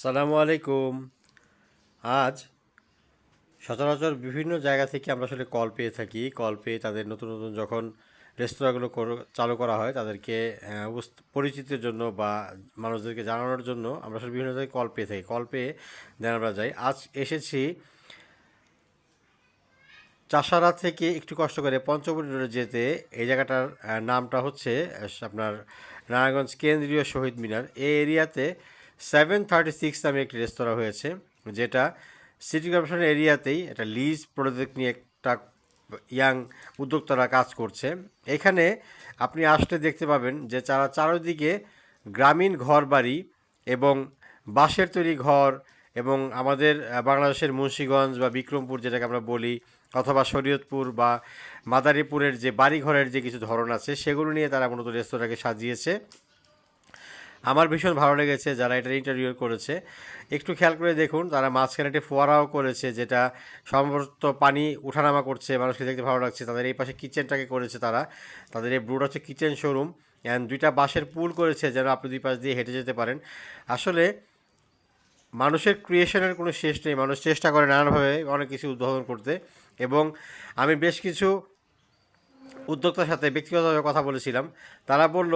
সালামু আলাইকুম। আজ সচরাচর বিভিন্ন জায়গা থেকে আমরা আসলে কল পেয়ে থাকি। কল পেয়ে তাদের নতুন নতুন যখন রেস্তোরাঁগুলো চালু করা হয় তাদেরকে আহ, পরিচিতির জন্য বা মানুষদেরকে জানানোর জন্য আমরা আসলে বিভিন্ন জায়গায় কল পেয়ে থাকি। কল পেয়ে দেন আমরা যাই। আজ এসেছি চাষারা থেকে একটু কষ্ট করে পঞ্চবটি রোডে যেতে। এই জায়গাটার নামটা হচ্ছে আপনার নারায়ণগঞ্জ কেন্দ্রীয় শহীদ মিনার। এই এরিয়াতে সেভেন থার্টি সিক্স নামে একটি রেস্তোরাঁ হয়েছে, যেটা সিটি কর্পোরেশন এরিয়াতেই একটা লিজ প্রজেক্ট নিয়ে একটা ইয়াং উদ্যোক্তারা কাজ করছে। এখানে আপনি আসলে দেখতে পাবেন যে তারা চারদিকে গ্রামীণ ঘর বাড়ি এবং বাঁশের তৈরি ঘর এবং আমাদের বাংলাদেশের মুন্সীগঞ্জ বা বিক্রমপুর যেটাকে আমরা বলি, অথবা শরীয়তপুর বা মাদারীপুরের যে বাড়িঘরের যে কিছু ধরন আছে, সেগুলো নিয়ে তারা মূলত রেস্তোরাঁকে সাজিয়েছে। আমার ভীষণ ভালো লেগেছে যারা এটা ইন্টারভিউ করেছে। একটু খেয়াল করে দেখুন, তারা মাঝখানে একটি ফোয়ারাও করেছে, যেটা সমস্ত পানি উঠানামা করছে, মানুষকে দেখতে ভালো লাগছে। তাদের এই পাশে কিচেনটাকে করেছে তারা। তাদের এই ব্রুড হচ্ছে কিচেন শোরুম অ্যান্ড দুইটা বাঁশের পুল করেছে যেন আপনি দুই পাশ দিয়ে হেঁটে যেতে পারেন। আসলে মানুষের ক্রিয়েশনের কোনো শেষ নেই, মানুষ চেষ্টা করে নানানভাবে অনেক কিছু উদ্ভাবন করতে। এবং আমি বেশ কিছু উদ্যোক্তার সাথে ব্যক্তিগতভাবে কথা বলেছিলাম। তারা বলল,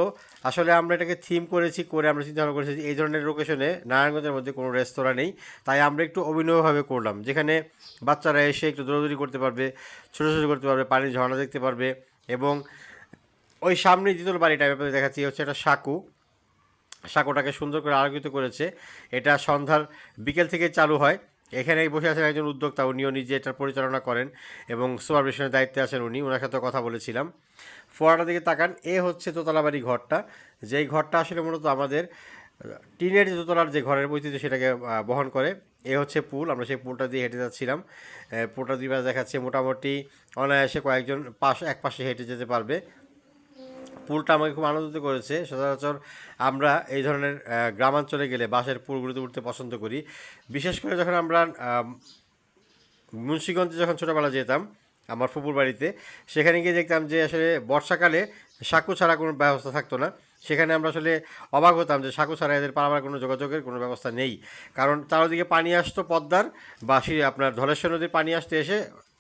আসলে আমরা এটাকে থিম করেছি, করে আমরা চিন্তা ভাবনা করেছি এই ধরনের লোকেশনে নারায়ণগঞ্জের মধ্যে কোনো রেস্তোরাঁ নেই। তাই আমরা একটু অভিনবভাবে করলাম, যেখানে বাচ্চারা এসে একটু দৌড়দৌড়ি করতে পারবে, ছোটাছুটি করতে পারবে, পানির ঝর্ণা দেখতে পারবে এবং ওই সামনে দ্বিতল বাড়িটা আপনাদের দেখাচ্ছি হচ্ছে একটা সাঁকু। সাঁকোটাকে সুন্দর করে আলোকিত করেছে। এটা সন্ধ্যার বিকেল থেকে চালু হয়। এখানে বসে আছেন একজন উদ্যোক্তা, উনিও নিজে এটার পরিচালনা করেন এবং সুপারভিশনের দায়িত্বে আছেন উনি। ওনার সাথে কথা বলেছিলাম। ফোয়ারাটার দিকে তাকান, এ হচ্ছে দোতলাবাড়ি ঘরটা। যেই ঘরটা আসলে মূলত আমাদের টিনের যে দোতলার যে ঘরের ঐতিহ্য সেটাকে বহন করে, এ হচ্ছে পুল। আমরা সেই পুলটা দিয়ে হেঁটে যাচ্ছিলাম। পুলটা দুই পাশে দেখাচ্ছে মোটামুটি অনায়াসে কয়েকজন পাশ এক পাশে হেঁটে যেতে পারবে। পুলটা আমাকে খুব আনন্দিত করেছে। সচরাচর আমরা এই ধরনের গ্রামাঞ্চলে গেলে বাসের পুলগুলোতে উঠতে পছন্দ করি। বিশেষ করে যখন আমরা মুন্সীগঞ্জে যখন ছোটোবেলা যেতাম, আমার ফুপুর বাড়িতে, সেখানে গিয়ে দেখতাম যে আসলে বর্ষাকালে সাঁকু ছাড়া কোনো ব্যবস্থা থাকতো না। সেখানে আমরা আসলে অবাক হতাম যে সাঁকু ছাড়া এদের পারাবার কোনো যোগাযোগের কোনো ব্যবস্থা নেই। কারণ চারদিকে পানি আসতো পদ্মার বা আপনার ধলেশ্বর নদীর পানি আসতে এসে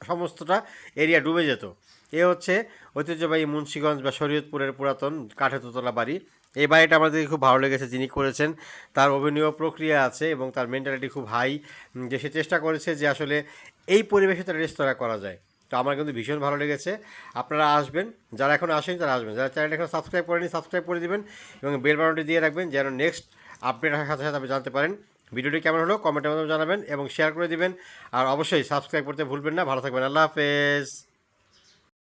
সমস্তটা এরিয়া ডুবে যেত। এ হচ্ছে ঐতিহ্যবাহী মুন্সিগঞ্জ বা শরীয়তপুরের পুরাতন কাঠের দোতলা বাড়ি। এই বাড়িটা আমাদের খুব ভালো লেগেছে যিনি করেছেন। তার অভিনয় প্রক্রিয়া আছে এবং তার মেন্টালিটি খুব হাই যে সে চেষ্টা করেছে যে আসলে এই পরিবেশে তার রেস্তোরাঁ করা যায়। তো আমার কিন্তু ভীষণ ভালো লেগেছে। আপনারা আসবেন, যারা এখন আসেন তারা আসবেন। যারা চ্যানেলটা এখন সাবস্ক্রাইব করেনি সাবস্ক্রাইব করে দেবেন এবং বেল বাটনটি দিয়ে রাখবেন যেন নেক্সট আপডেট আসার সাথে সাথে আপনি জানতে পারেন ভিডিওটি কেমন হলো কমেন্টের মাধ্যমে জানাবেন এবং শেয়ার করে দিবেন। আর অবশ্যই সাবস্ক্রাইব করতে ভুলবেন না। ভালো থাকবেন। আল্লাহ হাফেজ।